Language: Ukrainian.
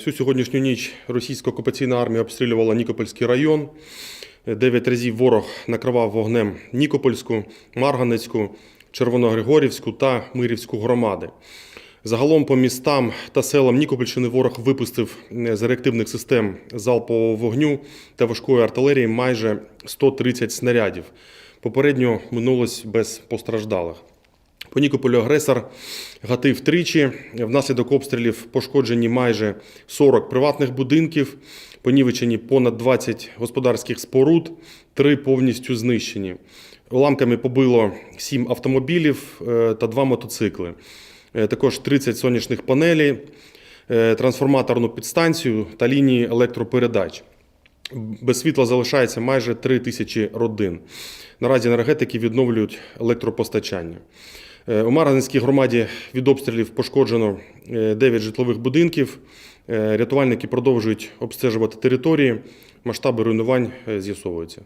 Всю сьогоднішню ніч російська окупаційна армія обстрілювала Нікопольський район. Дев'ять разів ворог накривав вогнем Нікопольську, Марганецьку, Червоногригорівську та Мирівську громади. Загалом по містам та селам Нікопольщини ворог випустив з реактивних систем залпового вогню та важкої артилерії майже 130 снарядів. Попередньо минулось без постраждалих. По Нікополю агресор гатив тричі. Внаслідок обстрілів пошкоджені майже 40 приватних будинків, понівечені понад 20 господарських споруд, три повністю знищені. Уламками побило 7 автомобілів е, та 2 мотоцикли. Е, Також 30 сонячних панелей, е, трансформаторну підстанцію та лінії електропередач. Без світла залишається майже 3 тисячі родин. Наразі енергетики відновлюють електропостачання. Е, У Марганецькій громаді від обстрілів пошкоджено 9 житлових будинків. Е, Рятувальники продовжують обстежувати території. Масштаби руйнувань е, з'ясовуються.